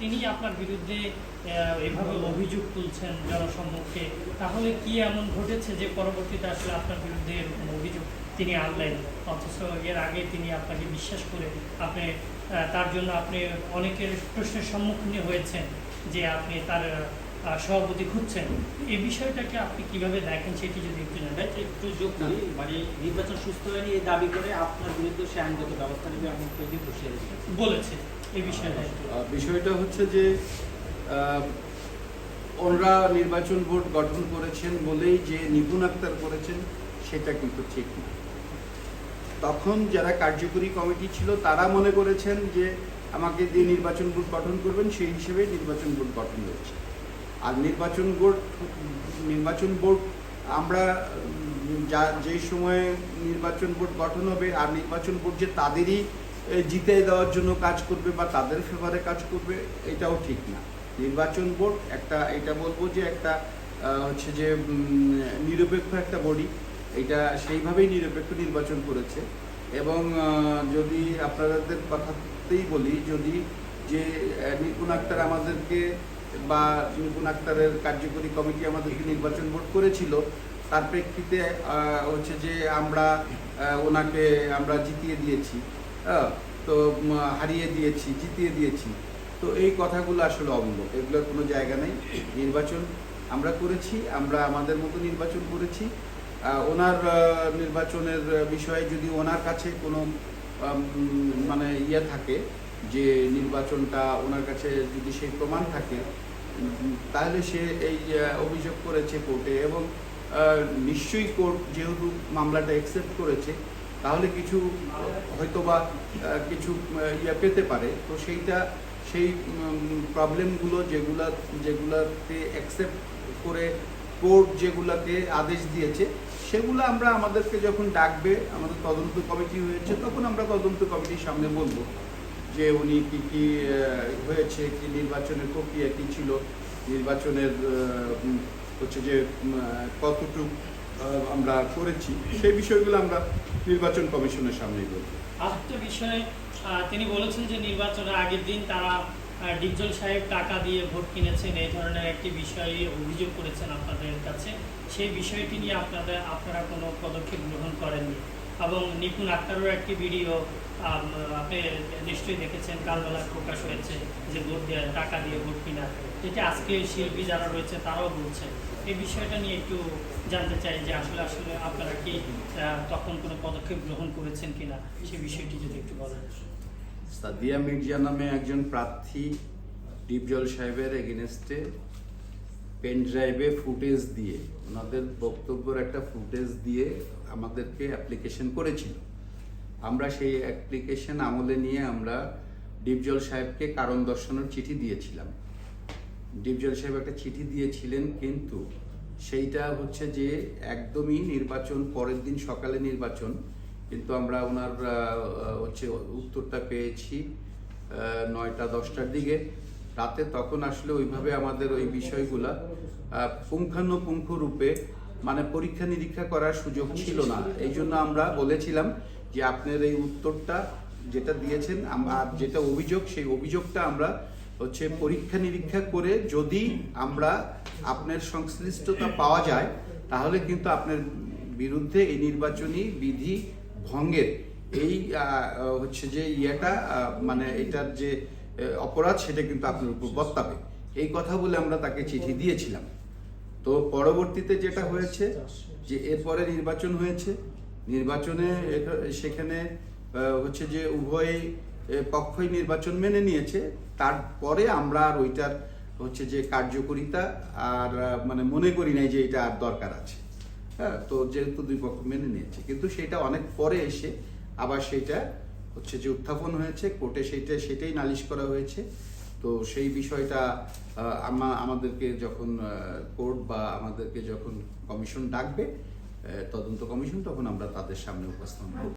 তিনি আপনার বিরুদ্ধে এভাবে অভিযোগ তুলছেন জনসম্মুখে, তাহলে কি এমন ঘটেছে যে পরবর্তীতে আসলে আপনার বিরুদ্ধে এরকম অভিযোগ তিনি আনলেন? অথচ এর আগে তিনি আপনাকে বিশ্বাস করে আপনি তার জন্য আপনি অনেকের প্রশ্নের সম্মুখীন হয়েছেন যে আপনি তার সভাপতি খুঁজছেন এই বিষয়টাকে আপনি কীভাবে দেখেন সেটি যদি একটু জানান একটু যোগ করি মানে নির্বাচন সুস্থ হয়নি এই দাবি করে আপনার বিরুদ্ধে সে আইনগত ব্যবস্থা নেবে এমন তৈরি বসিয়ে বলেছে এই বিষয়টা বিষয়টা হচ্ছে যে ওনারা নির্বাচন বোর্ড গঠন করেছেন বলেই যে নিপুণ আক্তার করেছেন সেটা কিন্তু ঠিক না। তখন যারা কার্যকরী কমিটি ছিল তারা মনে করেছেন যে আমাকে দিয়ে নির্বাচন বোর্ড গঠন করবেন সেই হিসেবে নির্বাচন বোর্ড গঠন হয়েছে। আর নির্বাচন বোর্ড নির্বাচন বোর্ড, আমরা যা যেই সময়ে নির্বাচন বোর্ড গঠন হবে আর নির্বাচন বোর্ড যে তাদেরই জিতে দেওয়ার জন্য কাজ করবে বা তাদের ফেভারে কাজ করবে, এটাও ঠিক না। নির্বাচন বোর্ড একটা, এটা বলব যে একটা হচ্ছে যে নিরপেক্ষ একটা বডি এটা সেইভাবেই নিরপেক্ষ নির্বাচন করেছে। এবং যদি আপনাদের কথাতেই বলি, যদি যে নিপুণ আক্তার আমাদেরকে বা নিপুণ আক্তারের কার্যকরী কমিটি আমাদেরকে নির্বাচন বোর্ড করেছিল। তার প্রেক্ষিতে হচ্ছে যে আমরা ওনাকে আমরা জিতিয়ে দিয়েছি। হ্যাঁ, তো হারিয়ে দিয়েছি জিতিয়ে দিয়েছি। তো এই কথাগুলো আসলে অমূলক এগুলোর কোনো জায়গা নেই। নির্বাচন আমরা করেছি আমরা আমাদের মতো নির্বাচন করেছি। ওনার নির্বাচনের বিষয়ে যদি ওনার কাছে কোনো মানে ইয়ে থাকে যে নির্বাচনটা ওনার কাছে যদি সেই প্রমাণ থাকে তাহলে সে এই অভিযোগ করেছে কোর্টে এবং নিশ্চয়ই কোর্ট যেহেতু মামলাটা অ্যাকসেপ্ট করেছে, তাহলে কিছু, হয়তোবা কিছু ইয়ে পেতে পারে। তো সেইটা, সেই প্রবলেমগুলো যেগুলা, যেগুলাতে অ্যাকসেপ্ট করে কোর্ট যেগুলাকে আদেশ দিয়েছে, সেগুলো আমরা আমাদেরকে যখন ডাকবে, আমাদের তদন্ত কমিটি হয়েছে, তখন আমরা তদন্ত কমিটির সামনে বলব। যে উনি কি কি হয়েছে কি নির্বাচনের প্রক্রিয়া কি ছিল নির্বাচনের হচ্ছে যে কতটুকু আমরা করেছি সেই বিষয়গুলো আমরা নির্বাচন কমিশনের সামনেই বলব। আরেকটা বিষয় তিনি বলেছেন যে নির্বাচনের আগের দিন তারা আহ, ডিপজল সাহেব টাকা দিয়ে ভোট কিনেছেন এই ধরনের একটি বিষয়ে অভিযোগ করেছেন আপনাদের কাছে। সেই বিষয়টি নিয়ে আপনাদের আপনারা কোনো পদক্ষেপ গ্রহণ করেননি। এবং নিপুণ আক্তারও একটি ভিডিও আপনি নিশ্চয়ই দেখেছেন কালবেলা প্রকাশ হয়েছে যে ভোট টাকা দিয়ে ভোট কিনা যেটি আজকে শিল্পী যারা রয়েছে তারাও বলছেন। এই বিষয়টা নিয়ে একটু জানতে চাই যে আসলে আসলে আপনারা কি তখন কোনো পদক্ষেপ গ্রহণ করেছেন কিনা? সে বিষয়টি যদি একটু বলেন। সাদিয়া মির্জা নামে একজন প্রার্থী ডিপজল সাহেবের এগেনস্টে পেন ড্রাইভে ফুটেজ দিয়ে, ওনাদের বক্তব্যের একটা ফুটেজ দিয়ে আমাদেরকে অ্যাপ্লিকেশন করেছিল। আমরা সেই অ্যাপ্লিকেশন আমলে নিয়ে আমরা ডিপজল সাহেবকে কারণ দর্শানোর চিঠি দিয়েছিলাম। ডিপজল সাহেব একটা চিঠি দিয়েছিলেন কিন্তু সেইটা হচ্ছে যে একদমই নির্বাচন, পরের দিন সকালে নির্বাচন, কিন্তু আমরা ওনার হচ্ছে উত্তরটা পেয়েছি নয়টা, দশটার দিকে। রাতে তখন আসলে ওইভাবে আমাদের ওই বিষয়গুলা পুঙ্খানুপুঙ্খ রূপে মানে পরীক্ষা নিরীক্ষা করার সুযোগ ছিল না। এই জন্য আমরা বলেছিলাম যে আপনার এই উত্তরটা যেটা দিয়েছেন আর যেটা অভিযোগ, সেই অভিযোগটা আমরা হচ্ছে পরীক্ষা নিরীক্ষা করে যদি আমরা আপনার সংশ্লিষ্টতা পাওয়া যায়, তাহলে কিন্তু আপনার বিরুদ্ধে এই নির্বাচনী বিধি ভঙ্গের। এই হচ্ছে যে ইয়েটা মানে এটার যে অপরাধ সেটা কিন্তু আপনার উপর বর্তাবে। এই কথা বলে আমরা তাকে চিঠি দিয়েছিলাম। তো পরবর্তীতে যেটা হয়েছে যে এরপরে নির্বাচন হয়েছে। নির্বাচনে সেখানে হচ্ছে যে উভয় পক্ষই নির্বাচন মেনে নিয়েছে। তারপরে আমরা আর ওইটার হচ্ছে যে কার্যকরিতা আর মানে মনে করি নাই যে এটা আর দরকার আছে। হ্যাঁ তো যেহেতু দুই পক্ষ মেনে নিয়েছে। কিন্তু সেটা অনেক পরে এসে আবার সেটা হচ্ছে যে উত্থাপন হয়েছে, কোর্টে সেইটা, সেটাই নালিশ করা হয়েছে। তো সেই বিষয়টা আমাদেরকে যখন কোর্ট বা আমাদেরকে যখন কমিশন ডাকবে তদন্ত কমিশন, তখন আমরা তাদের সামনে উপস্থাপন করব।